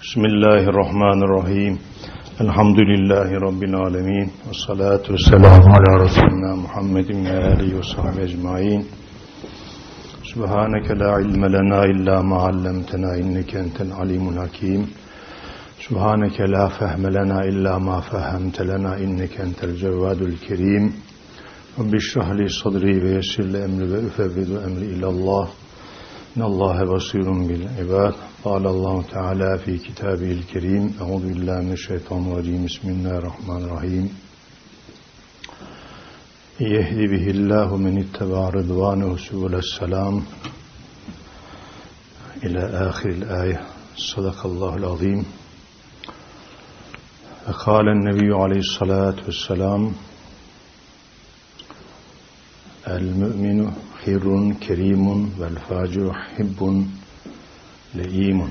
بسم الله الرحمن الرحيم الحمد لله رب العالمين والصلاة والسلام على رسولنا محمد وآله وصحبه أجمعين سبحانك لا علم لنا إلا ما علمتنا إنك أنت العليم الحكيم سبحانك لا فهم لنا إلا ما فهمت لنا إنك أنت الجواد الكريم رب اشرح لي صدري ويسر لي أمري وأفوض أمري إلى الله إن الله بصير بالعباد. قال الله تعالى في كتابه الكريم أعوذ بالله من الشيطان الرجيم. بسم الله الرحمن الرحيم. يهدي به الله من اتبع رضوانه سبل السلام. إلى آخر الآية. صدق الله العظيم. فقال النبي عليه الصلاة والسلام El-mü'minu hirrun kerimun vel faciru hibbun leimun.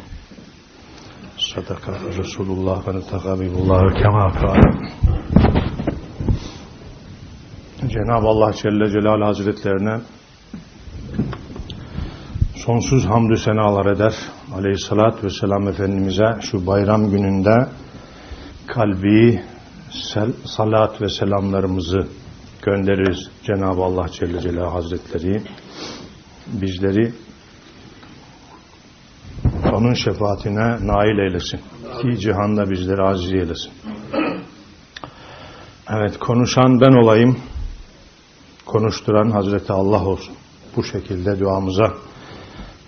Sadaka Resulullah ve netekabibullahu kema feal. Cenab-ı Allah Celle Celal Hazretlerine sonsuz hamdü senalar eder. Aleyhissalat ve selam Efendimiz'e şu bayram gününde kalbi sel, salat ve selamlarımızı göndeririz. Cenab-ı Allah Celle Celaluhu Hazretleri bizleri onun şefaatine nail eylesin. Ki cihanda bizleri aziz eylesin. Evet konuşan ben olayım. Konuşturan Hazreti Allah olsun. Bu şekilde duamıza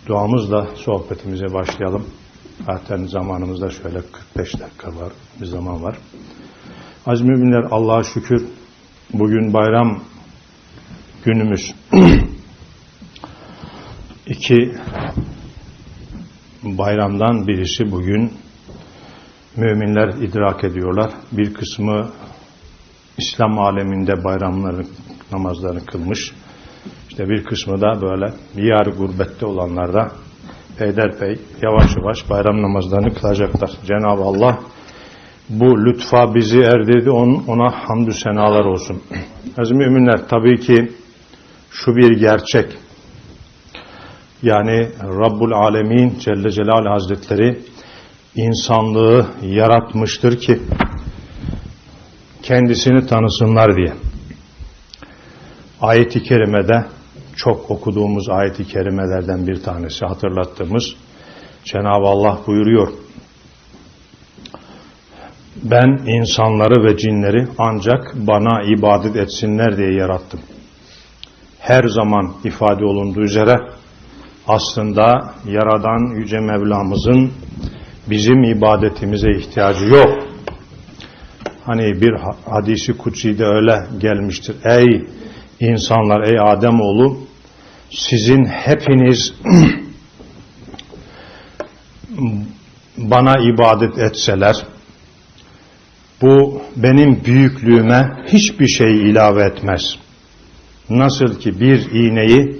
duamızla sohbetimize başlayalım. Zaten zamanımızda şöyle 45 dakika var. Bir zaman var. Aziz müminler Allah'a şükür bugün bayram günümüz. İki bayramdan birisi bugün müminler idrak ediyorlar. Bir kısmı İslam aleminde bayramları, namazlarını kılmış. İşte bir kısmı da böyle diyar gurbette olanlar da peyderpey yavaş yavaş bayram namazlarını kılacaklar. Cenab-ı Allah bu lütfa bizi erdirdi. Ona hamdü senalar olsun. Aziz müminler tabii ki şu bir gerçek. Yani Rabbul Alemin Celle Celal Hazretleri insanlığı yaratmıştır ki kendisini tanısınlar diye. Ayet-i Kerime'de çok okuduğumuz ayet-i kerimelerden bir tanesi hatırlattığımız Cenab-ı Allah buyuruyor. Ben insanları ve cinleri ancak bana ibadet etsinler diye yarattım. Her zaman ifade olunduğu üzere aslında Yaradan Yüce Mevlamızın bizim ibadetimize ihtiyacı yok. Hani bir hadisi kutsi'de öyle gelmiştir. Ey insanlar, ey Ademoğlu sizin hepiniz bana ibadet etseler benim büyüklüğüme hiçbir şey ilave etmez. Nasıl ki bir iğneyi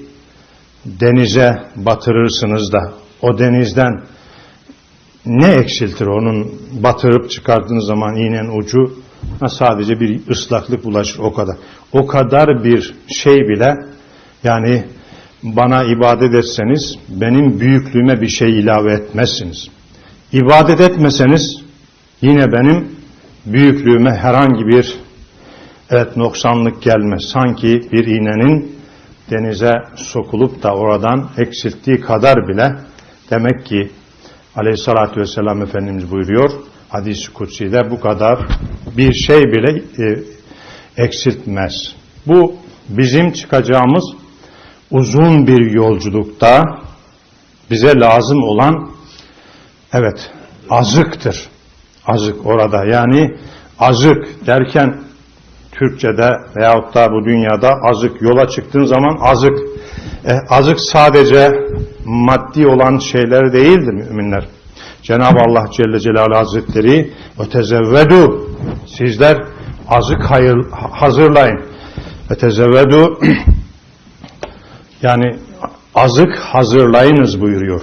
denize batırırsınız da o denizden ne eksiltir onun batırıp çıkardığınız zaman iğnenin ucu sadece bir ıslaklık bulaşır o kadar. O kadar bir şey bile yani bana ibadet etseniz benim büyüklüğüme bir şey ilave etmezsiniz. İbadet etmeseniz yine benim büyüklüğüme herhangi bir evet noksanlık gelmez. Sanki bir iğnenin denize sokulup da oradan eksilttiği kadar bile demek ki Aleyhissalatü vesselam Efendimiz buyuruyor hadis-i kutsi'de bu kadar bir şey bile e, eksiltmez. Bu bizim çıkacağımız uzun bir yolculukta bize lazım olan evet azıktır. Azık orada yani azık derken Türkçe'de veyahut da bu dünyada azık yola çıktığın zaman azık e, azık sadece maddi olan şeyler değildir müminler. Cenab-ı Allah Celle Celaluhu Hazretleri ve tezevvedu sizler azık hayır, hazırlayın ve tezevvedu yani azık hazırlayınız buyuruyor.